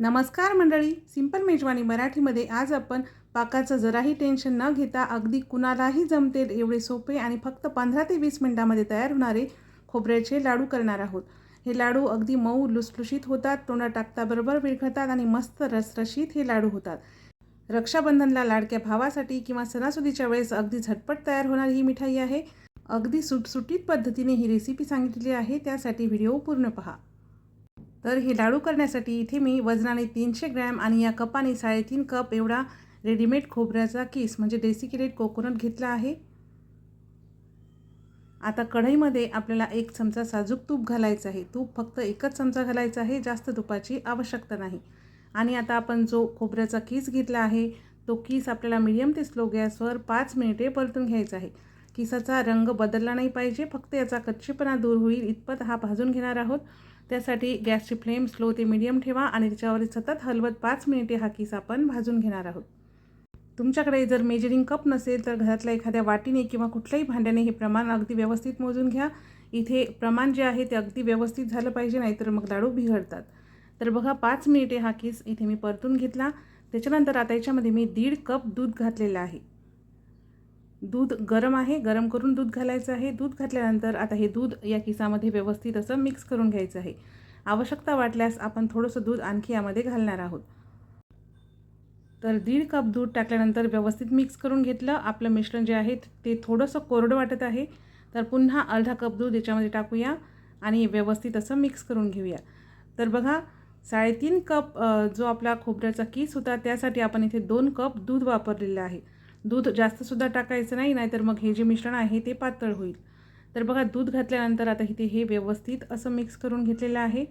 नमस्कार मंडळी सिंपल मेजवानी मराठीमध्ये आज आपण पाकाचं जराही टेन्शन न घेता अगदी कुणालाही जमतेल एवढे सोपे आणि फक्त पंधरा ते वीस मिनटामध्ये तयार होणारे खोबऱ्याचे लाडू करणार आहोत. हे लाडू अगदी मऊ लुसलुशीत होतात तोंडात टाकताबरोबर विरघळतात आणि मस्त रसरशीत हे लाडू होतात. रक्षाबंधनला लाडक्या भावासाठी किंवा सणासुदीच्या वेळेस अगदी झटपट तयार होणारी ही मिठाई आहे. अगदी सुटसुटीत पद्धतीने ही रेसिपी सांगितली आहे त्यासाठी व्हिडिओ पूर्ण पहा. तर हे लाडू करण्यासाठी इथे मी वजनाने तीनशे ग्रॅम आणि या कपाने साडेतीन कप एवढा रेडीमेड खोबऱ्याचा किस म्हणजे डेसिकेटेड कोकोनट घेतला आहे. आता कढईमध्ये आपल्याला एक चमचा साजूक तूप घालायचं आहे. तूप फक्त एकच चमचा घालायचा आहे जास्त तुपाची आवश्यकता नाही. आणि आता आपण जो खोबऱ्याचा किस घेतला आहे तो किस आपल्याला मीडियम ते स्लो गॅसवर पाच मिनिटे परतून घ्यायचा आहे. किसाचा रंग बदलला नाही पाहिजे फक्त याचा कच्चेपणा दूर होईल इतपत हा भाजून घेणार आहोत. त्यासाठी गॅसची फ्लेम स्लो ते मिडियम ठेवा आणि त्याच्यावर सतत हलवत पाच मिनिटे हा किस आपण भाजून घेणार आहोत. तुमच्याकडे जर मेजरिंग कप नसेल तर घरातल्या एखाद्या वाटीने किंवा कुठल्याही भांड्याने हे प्रमाण अगदी व्यवस्थित मोजून घ्या. इथे प्रमाण जे आहे ते अगदी व्यवस्थित झालं पाहिजे नाहीतर मग लाडू बिघडतात. तर बघा पाच मिनिटे हा किस इथे मी परतून घेतला. त्याच्यानंतर आता याच्यामध्ये मी दीड कप दूध घातलेलं आहे. दूध गरम आहे गरम करून दूध घालायचं आहे. दूध घातल्यानंतर आता हे दूध या किसामध्ये व्यवस्थित असं मिक्स करून घ्यायचं आहे. आवश्यकता वाटल्यास आपण थोडंसं दूध आणखी यामध्ये घालणार आहोत. तर दीड कप दूध टाकल्यानंतर व्यवस्थित मिक्स करून घेतलं. आपलं मिश्रण जे आहे ते थोडंसं कोरडं वाटत आहे. तर पुन्हा अर्धा कप दूध याच्यामध्ये टाकूया आणि व्यवस्थित असं मिक्स करून घेऊया. तर बघा साडेतीन कप जो आपला खोबऱ्याचा कीस होता त्यासाठी आपण इथे दोन कप दूध वापरलेलं आहे. दूध जास्तसुद्धा टाकायचं नाही नाहीतर मग हे जे मिश्रण आहे ते पातळ होईल. तर बघा दूध घातल्यानंतर आता इथे हे व्यवस्थित असं मिक्स करून घेतलेलं आहे.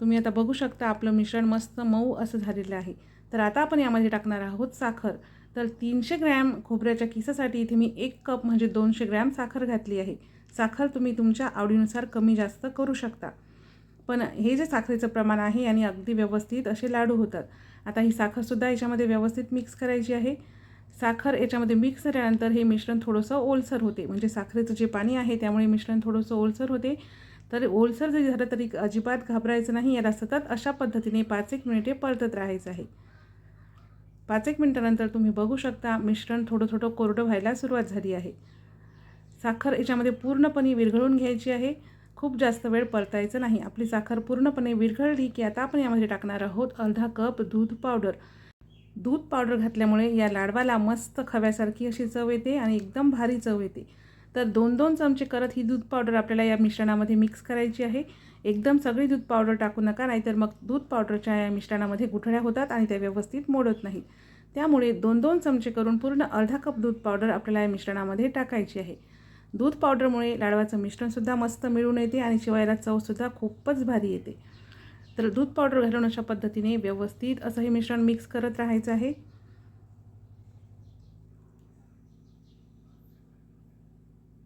तुम्ही आता बघू शकता आपलं मिश्रण मस्त मऊ असं झालेलं आहे. तर आता आपण यामध्ये टाकणार आहोत साखर. तर तीनशे ग्रॅम खोबऱ्याच्या किसासाठी इथे मी एक कप म्हणजे दोनशे ग्रॅम साखर घातली आहे. साखर तुम्ही तुमच्या आवडीनुसार कमी जास्त करू शकता. पण हे जे साखरेचं प्रमाण आहे आणि अगदी व्यवस्थित असे लाडू होतात. आता ही साखरसुद्धा याच्यामध्ये व्यवस्थित मिक्स करायची आहे. साखर याच्यामध्ये मिक्स झाल्यानंतर हे मिश्रण थोडंसं ओलसर होते. म्हणजे साखरेचं जे पाणी आहे त्यामुळे मिश्रण थोडंसं ओलसर होते. तर ओलसर जरी झालं तरी अजिबात घाबरायचं नाही. याला सतत अशा पद्धतीने पाच एक मिनिटे परतत राहायचं आहे. पाच एक मिनटानंतर तुम्ही बघू शकता मिश्रण थोडं थोडं कोरडं व्हायला सुरुवात झाली आहे. साखर याच्यामध्ये पूर्णपणे विरघळून घ्यायची आहे. खूप जास्त वेळ परतायचं नाही. आपली साखर पूर्णपणे विरघळली की आता आपण यामध्ये टाकणार आहोत अर्धा कप दूध पावडर. दूध पावडर घातल्यामुळे या लाडवाला मस्त खव्यासारखी अशी चव येते आणि एकदम भारी चव येते. तर दोन दोन चमचे करत ही दूध पावडर आपल्याला या मिश्रणामध्ये मिक्स करायची आहे. एकदम सगळी दूध पावडर टाकू नका नाहीतर मग दूध पावडरच्या या मिश्रणामध्ये गुठळ्या होतात आणि त्या व्यवस्थित मोडत नाहीत त्यामुळे दोन दोन चमचे करून पूर्ण अर्धा कप दूध पावडर आपल्याला या मिश्रणामध्ये टाकायची आहे. दूध पावडरमुळे लाडवाचं मिश्रणसुद्धा मस्त मिळून येते आणि शिवायला चवसुद्धा खूपच भारी येते. तर दूध पावडर घालून अशा पद्धतीने व्यवस्थित असं हे मिश्रण मिक्स करत राहायचं आहे.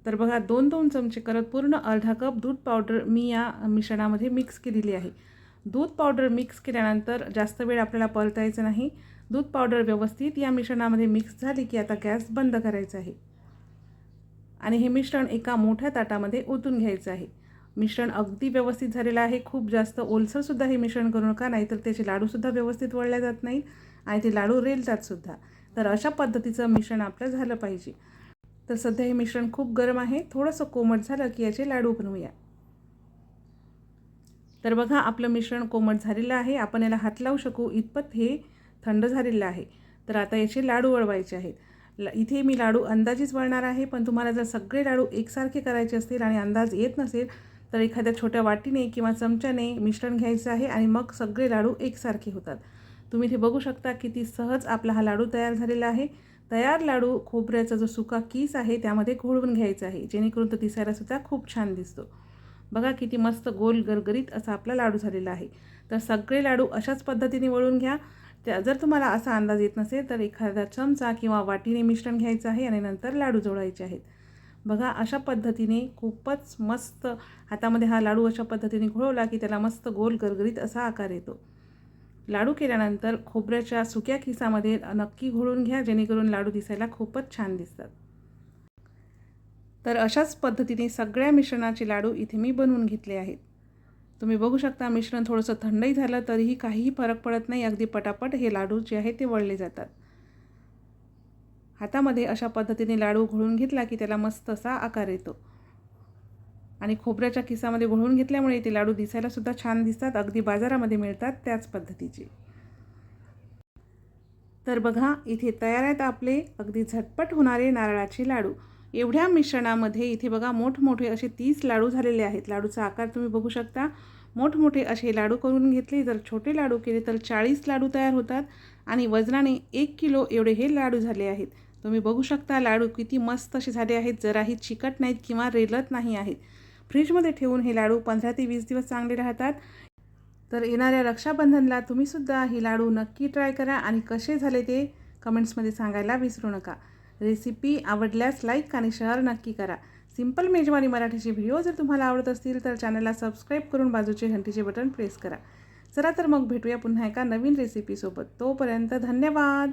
तर बघा दोन दोन चमचे करत पूर्ण अर्धा कप दूध पावडर मी या मिश्रणामध्ये मिक्स केलेली आहे. दूध पावडर मिक्स केल्यानंतर जास्त वेळ आपल्याला परतायचं नाही. दूध पावडर व्यवस्थित या मिश्रणामध्ये मिक्स झाली की आता गॅस बंद करायचा आहे. आणि हे मिश्रण एका मोठ्या ताटामध्ये ओतून घ्यायचं आहे. मिश्रण अगदी व्यवस्थित झालेलं आहे. खूप जास्त ओलसरसुद्धा हे मिश्रण करू नका नाहीतर त्याचे लाडूसुद्धा व्यवस्थित वळल्या जात नाहीत आणि ते लाडू रेलतातसुद्धा तर अशा पद्धतीचं मिश्रण आपलं झालं पाहिजे. तर सध्या हे मिश्रण खूप गरम आहे. थोडंसं कोमट झालं की याचे लाडू बनवूया. तर बघा आपलं मिश्रण कोमट झालेलं आहे. आपण याला हात लावू शकू. इतपत हे थंड झालेलं आहे. तर आता याचे लाडू वळवायचे आहेत. ल इथे मी लाडू अंदाजेच वळणार आहे पण तुम्हाला जर सगळे लाडू एकसारखे करायचे असतील आणि अंदाज येत नसेल तर एखाद्या छोट्या वाटीने किंवा चमच्याने मिश्रण घ्यायचं आहे आणि मग सगळे लाडू एकसारखे होतात. तुम्ही इथे बघू शकता किती सहज आपला हा लाडू तयार झालेला आहे. तयार लाडू खोबऱ्याचा जो सुका कीस आहे त्यामध्ये घोळवून घ्यायचा आहे जेणेकरून तो दिसायलासुद्धा खूप छान दिसतो. बघा किती मस्त गोल गरगरीत असा आपला लाडू झालेला आहे. तर सगळे लाडू अशाच पद्धतीने वळून घ्या. त्या जर तुम्हाला असा अंदाज येत नसेल तर एखादा चमचा किंवा वाटीने मिश्रण घ्यायचं आहे आणि नंतर लाडू जोडायचे आहेत. बघा अशा पद्धतीने खूपच मस्त हातामध्ये हा लाडू अशा पद्धतीने घोळवला की त्याला मस्त गोल गरगरीत असा आकार येतो. लाडू केल्यानंतर खोबऱ्याच्या सुक्या खिसामध्ये नक्की घोळून घ्या जेणेकरून लाडू दिसायला खूपच छान दिसतात. तर अशाच पद्धतीने सगळ्या मिश्रणाचे लाडू इथे मी बनवून घेतले आहेत. तुम्ही बघू शकता मिश्रण थोडंसं थंडही झालं तरीही काहीही फरक पडत नाही. अगदी पटापट हे लाडू जे आहे ते वळले जातात. हातामध्ये अशा पद्धतीने लाडू घोळून घेतला की त्याला मस्त असा आकार येतो. आणि खोबऱ्याच्या किसामध्ये घोळून घेतल्यामुळे ते लाडू दिसायला सुद्धा छान दिसतात अगदी बाजारामध्ये मिळतात त्याच पद्धतीचे. तर बघा इथे तयार आहेत आपले अगदी झटपट होणारे नारळाचे लाडू. एवढ्या मिश्रणामध्ये इथे बघा मोठमोठे असे तीस लाडू झालेले आहेत. लाडूचा आकार तुम्ही बघू शकता. मोठमोठे असे लाडू करून घेतले. जर छोटे लाडू केले तर चाळीस लाडू तयार होतात आणि वजनाने एक किलो एवढे हे लाडू झाले आहेत. तुम्ही बघू शकता लाडू किती मस्त असे झाले आहेत. जराही चिकट नाहीत किंवा रेलत नाही आहेत. फ्रीजमध्ये ठेवून हे लाडू पंधरा ते वीस दिवस चांगले राहतात. तर येणाऱ्या रक्षाबंधनला तुम्हीसुद्धा हे लाडू नक्की ट्राय करा आणि कसे झाले ते कमेंट्समध्ये सांगायला विसरू नका. रेसिपी आवडल्यास लाईक आणि शेअर नक्की करा. सिंपल मेजवानी मराठीचे व्हिडिओ जर तुम्हाला आवडत असतील तर चॅनलला सबस्क्राईब करून बाजूचे घंटीचे बटन प्रेस करा. चला तर मग भेटूया पुन्हा एका नवीन रेसिपीसोबत. तोपर्यंत धन्यवाद!